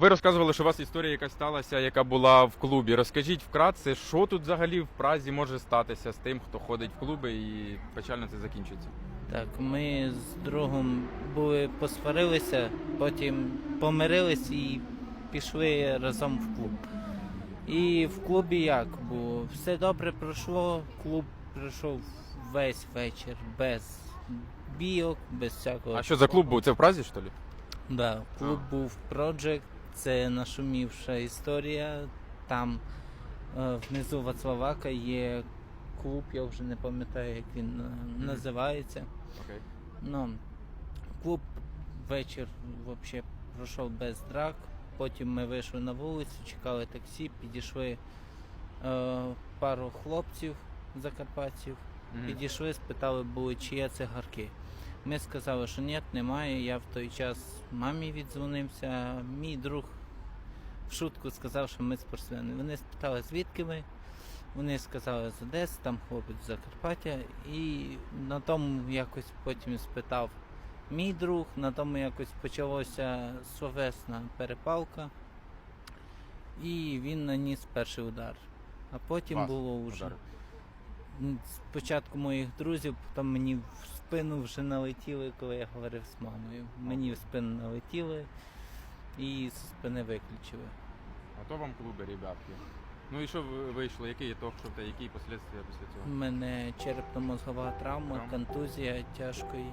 Ви розказували, що у вас історія якась сталася, яка була в клубі. Розкажіть вкратце, що тут взагалі в Празі може статися з тим, хто ходить в клуби і печально це закінчується. Так, ми з другом були посварилися, потім помирились і пішли разом в клуб. І в клубі як було? Все добре пройшло, клуб пройшов весь вечір без бійок, без всякого. А що за клуб був? Це в Празі, що ли? Да, клуб був Project, це нашумівша історія. Там е, внизу Вацлавака є клуб, я вже не пам'ятаю, як він е, називається. Окей. Ну, клуб вечір взагалі пройшов без драк. Потім ми вийшли на вулицю, чекали таксі, підійшли е, пару хлопців закарпатців, підійшли, спитали, були, чи є цигарки. Ми сказали, що ні, немає. Я в той час мамі віддзвонився. Мій друг в шутку сказав, що ми спортсмени. Вони спитали, звідки ми. Вони сказали з Одеси, там хлопець з Закарпаття. І на тому якось потім спитав мій друг, на тому якось почалася словесна перепалка. І він наніс перший удар. А потім Вас було вже ударив. Спочатку моїх друзів, потім мені в спину вже налетіли, коли я говорив з мамою. Мені в спину налетіли і з спини виключили. А то вам клуби, ребятки. Ну і що вийшло? Який ітог, що те, які послідствия після цього? У мене черепно-мозгова травма, Травма. контузія тяжкої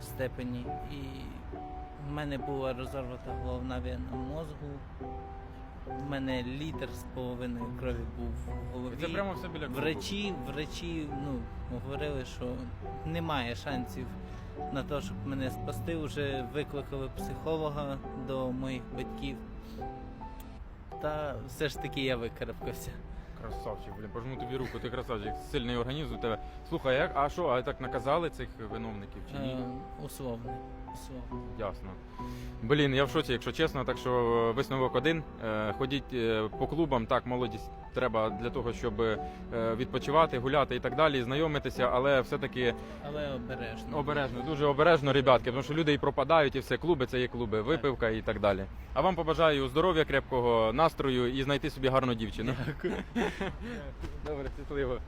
степені. І в мене була розорвата головна вена мозку. У мене літр з половиною крові був в голові. Це прямо все біля? Врачі, врачі ну, говорили, що немає шансів на те, щоб мене спасти. Вже викликали психолога до моїх батьків. Та все ж таки я викарабкався. Красавчик, блін, пожму тобі руку, ти красавчик, сильний організм у тебе. Слухай, як, а що, а так наказали цих виновників чи ні? Е, условно. условно. Ясно. Блін, я в шоці, якщо чесно, так що е, висновок один. Е, Ходіть е, по клубам, так, молодість треба для того, щоб е, відпочивати, гуляти і так далі, знайомитися, але все-таки Але обережно. обережно, дуже обережно, ребятки, тому що люди і пропадають, і все, клуби це є клуби, випивка і так далі. А вам побажаю здоров'я, крепкого настрою і знайти собі гарну дівчину. Дякую. Добре, щасливо.